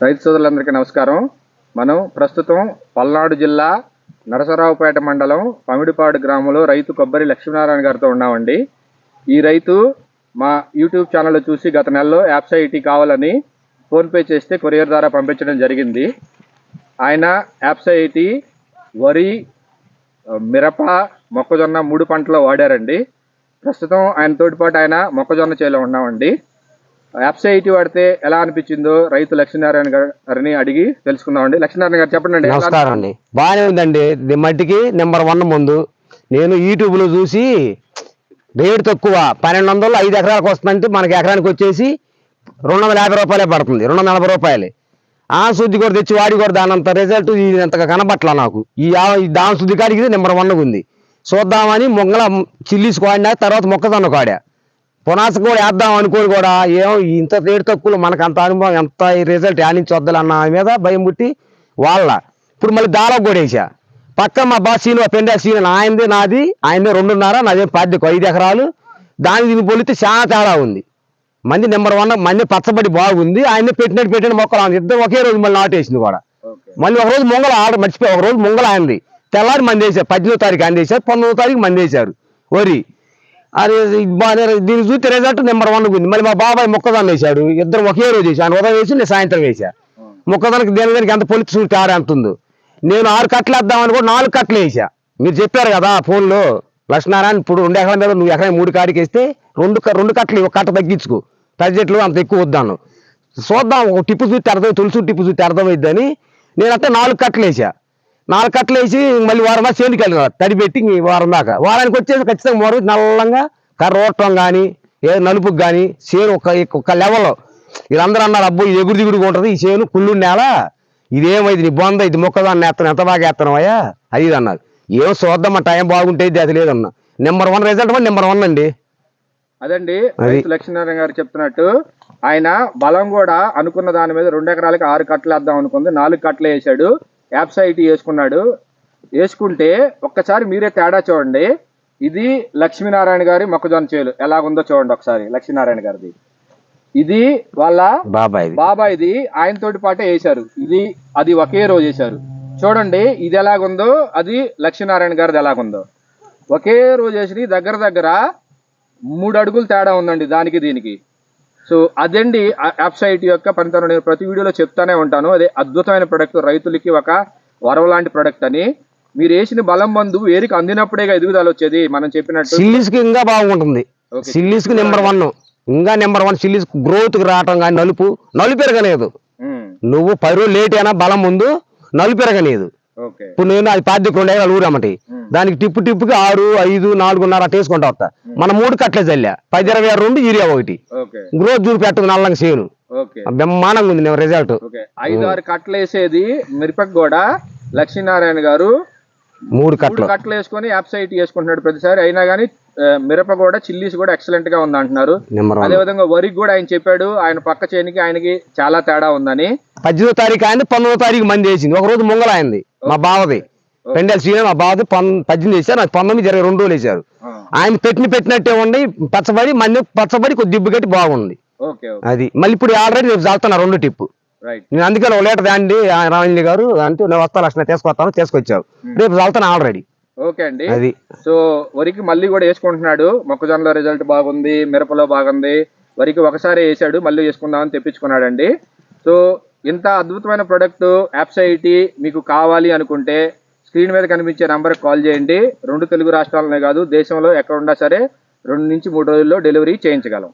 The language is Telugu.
రైతు సోదరులందరికీ నమస్కారం. మనం ప్రస్తుతం పల్నాడు జిల్లా నరసరావుపేట మండలం పమిడిపాడు గ్రామంలో రైతు కొబ్బరి లక్ష్మీనారాయణ గారితో ఉన్నామండి. ఈ రైతు మా యూట్యూబ్ ఛానల్లో చూసి గత నెలలో యాప్సైటీ ఐటీ కావాలని ఫోన్పే చేస్తే కొరియర్ ద్వారా పంపించడం జరిగింది. ఆయన యాప్సైటీ వరి మిరప మొక్కజొన్న మూడు పంటలు వాడారండి. ప్రస్తుతం ఆయన తోటిపాటు ఆయన మొక్కజొన్న చేలో ఉన్నామండి. వెబ్సైట్ పడితే ఎలా అనిపించిందో రైతు లక్ష్మీనారాయణ గారిని అడిగి తెలుసుకుందామండి లక్ష్మీనారాయణ గారు చెప్పండి నమస్కారం అండి బాగానే ఉందండి. మట్టికి నెంబర్ వన్ ముందు. నేను యూట్యూబ్లో చూసి రేటు తక్కువ. పన్నెండు వందలు ఐదు ఎకరాలకు వస్తుందంటే మనకి ఎకరానికి వచ్చేసి రెండు వందల యాభై రూపాయలే పడుతుంది. రెండు వందల నలభై రూపాయలే. ఆ శుద్ధి కూడా తెచ్చి వాడి కూడా దాని అంత రిజల్ట్ ఇది అంతగా కనబట్ల నాకు. ఈ దాని శుద్ధి కాడికి నెంబర్ వన్ ఉంది. చూద్దామని మొంగళ చిల్లీస్ కోడినా తర్వాత మొక్కజొన్న కాడా. పునాస కూడా వేద్దాం అనుకోని కూడా ఏమో ఇంత రేటు తక్కువ మనకు అంత అనుభవం ఎంత రిజల్ట్ యానించి వద్దలన్న మీద భయం పుట్టి వాళ్ళ. ఇప్పుడు మళ్ళీ దాలకు కూడా వేసా. పక్క మా బాస్ సీను పెండా సీను ఆయనది నాది ఆయనదే రెండున్నర నాదే పాద్యకు ఐదు ఎకరాలు. దాని దీన్ని పోలితే చాలా తేడా ఉంది. మంది నెంబర్ వన్ మంది పచ్చబడి బాగుంది. ఆయన పెట్టినట్టు పెట్టిన మొక్కలు ఆయన ఇద్దరు ఒకే రోజు మళ్ళీ నాటేసింది కూడా. మళ్ళీ ఒక రోజు ముంగల ఆర్డర్ మర్చిపోయి ఒక రోజు ముంగల ఆయనది. తెల్లారి మంది వేసారు పద్దెనిమిదో తారీఖు ఆయన వేసారు పంతొమ్మిదో తారీఖు మంది వేసారు వరి. అది ఇది బాగానే దీన్ని చూస్తే రిజల్ట్ నెంబర్ వన్ ఉంది మళ్ళీ మా బాబాయ్ మొక్కదాన్ని వేశాడు. ఇద్దరు ఒకే రోజు వేసాను ఆయన ఉదయం వేసి నేను సాయంత్రం వేసా మొక్కదానికి దేని దానికి ఎంత పొలిచి చూసి తేడా ఉందో. నేను ఆరు కట్టలు వేద్దామని కూడా నాలుగు కట్టలు వేసా మీరు చెప్పారు కదా ఫోన్లో లక్ష్మీనారాయణ ఇప్పుడు రెండు ఎకరాల మీద నువ్వు ఎకరం మూడు కాడికి వేస్తే రెండు రెండు కట్టలు ఒక కట్ట తగ్గించుకో. బడ్జెట్లు అంత ఎక్కువ వద్దాను చూద్దాం ఒక టిప్పు చూస్తే అర్థం తులసి టిప్పు చూస్తే అర్థమైద్దని నేను అంటే నాలుగు కట్టలు వేసా నాలుగు కట్టలు వేసి మళ్ళీ వారం దాకా చేనుకి వెళ్ళిన తడి పెట్టి వారం దాకా. వారానికి వచ్చేసి ఖచ్చితంగా మూడు నల్లంగా కర్ర ఓటం కానీ ఏ నలుపుకి కానీ చేను ఒక ఒక లెవెల్లో వీళ్ళందరూ అన్నారు అబ్బో ఇది ఎగురు దిగుడుగా ఉంటుంది. ఈ చేను కుళ్ళు నేల. ఇదేమైంది? నీ బొంద ఇది మొక్కదాన్ని ఎత్తను ఎంత బాగా ఎత్తనవయ్యా అది ఇది అన్నారు. ఏం చూద్దాం టైం బాగుంటే అది లేదన్నా. Number one result number one అండి. అదండి లక్ష్మీనారాయణ గారు చెప్తున్నట్టు ఆయన బలం కూడా అనుకున్న దాని మీద రెండు ఎకరాలకి ఆరు కట్టలు వేద్దాం అనుకుంది. నాలుగు కట్టలు వేసాడు యాప్సైటీ వేసుకున్నాడు. వేసుకుంటే ఒక్కసారి మీరే తేడా చూడండి. ఇది లక్ష్మీనారాయణ గారి మొక్కజొన్న చేలు. ఎలా ఉందో చూడండి ఒకసారి లక్ష్మీనారాయణ గారిది. ఇది వాళ్ళ బాబాయ్ బాబాయ్ది. ఆయన తోటి పాటే వేశారు. ఇది అది ఒకే రోజు వేశారు. చూడండి ఇది ఎలాగుందో అది లక్ష్మీనారాయణ గారిది ఎలాగుందో. ఒకే రోజు వేసి దగ్గర దగ్గర మూడు అడుగులు తేడా ఉందండి దానికి దీనికి. సో అదండి వెబ్సైట్ యొక్క పనితనం నేను ప్రతి వీడియోలో చెప్తానే ఉంటాను. అదే అద్భుతమైన ప్రొడక్ట్ రైతులకి ఒక వరవ లాంటి ప్రొడక్ట్ అని. మీరు వేసిన బలం మందు వేరికి అందినప్పుడేగా ఎదుగుదల వచ్చేది? మనం చెప్పినట్టు సిల్లీస్కి ఇంకా బాగుంటుంది. సిల్లీస్కి నెంబర్ వన్ ఇంకా నెంబర్ వన్ సిల్లీస్ గ్రోత్కి రావటం కానీ నలుపు నలుపు పెరగలేదు. ఉమ్, నువ్వు రోజులు లేట్ అయినా బలం ముందు నలుపు పెరగలేదు. ఓకే ఇప్పుడు నేను అది పాద్యకు రెండు ఎకరాలు ఊరమ్మటి. ఉమ్. దానికి టిప్పు టిప్పుకి ఆరు ఐదు నాలుగున్నర అట్ట వేసుకుంటా వస్తా మన మూడు కట్లే చల్లా పది ఇరవై ఆరు రెండు యూరియా ఒకటి. ఓకే. గ్రోత్ చూపెట్టదు నల్లంగా ఓకే. బ్రహ్మాండంగా ఉంది రిజల్ట్ ఓకే. ఐదు ఆరు కట్టలు వేసేది మిరపకు కూడా. లక్ష్మీనారాయణ గారు మూడు కట్టలు. కట్టలు వేసుకొని యాప్సైట్ వేసుకుంటున్నాడు ప్రతిసారి. అయినా కానీ మిరప కూడా చిల్లీస్ కూడా ఎక్సలెంట్గా ఉంది అంటున్నారు నెంబర్ వన్ అదే విధంగా వరికి కూడా ఆయన చెప్పాడు ఆయన పక్క చేనికి ఆయనకి చాలా తేడా ఉందని. పద్దెనిమిదో తారీఖు అయింది పంతొమ్మిదో తారీఖు మంది వేసింది ఒక రోజు ముంగల అయింది మా బావది. పెండల్ సీఎం మా బావది పద్దెనిమిది వేసారు నాకు పంతొమ్మిది ఇరవై రెండు రోజులు వేసారు ఆయన పెట్టిన పెట్టినట్టే ఉండి పచ్చబడి మంది పచ్చబడి కొద్ది దిబ్బు కట్టి బాగుంది. అది. మళ్ళీ ఇప్పుడు ఆల్రెడీ రేపు చల్లుతున్నా రెండు టిప్పు. రైట్ నేను అందుకే ఒక లీటర్ దాండి రామలింగి గారు అంటే నేను వస్తా లక్షణ తీసుకొస్తాను తీసుకొచ్చావు రేపు చల్లుతాను ఆల్రెడీ. ఓకే అండి. అది. సో వరికి మళ్ళీ కూడా వేసుకుంటున్నాడు. మొక్కజొన్నలో రిజల్ట్ బాగుంది మిరపలో బాగుంది. వరికి ఒకసారి వేసాడు మళ్ళీ వేసుకుందామని తెప్పించుకున్నాడండి. సో ఇంత అద్భుతమైన ప్రొడక్ట్ యాప్సైటీ మీకు కావాలి అనుకుంటే స్క్రీన్ మీద కనిపించే నంబర్కి కాల్ చేయండి. రెండు తెలుగు రాష్ట్రాలనే కాదు దేశంలో ఎక్కడ ఉన్నా సరే రెండు నుంచి మూడు రోజుల్లో డెలివరీ చేయించగలం.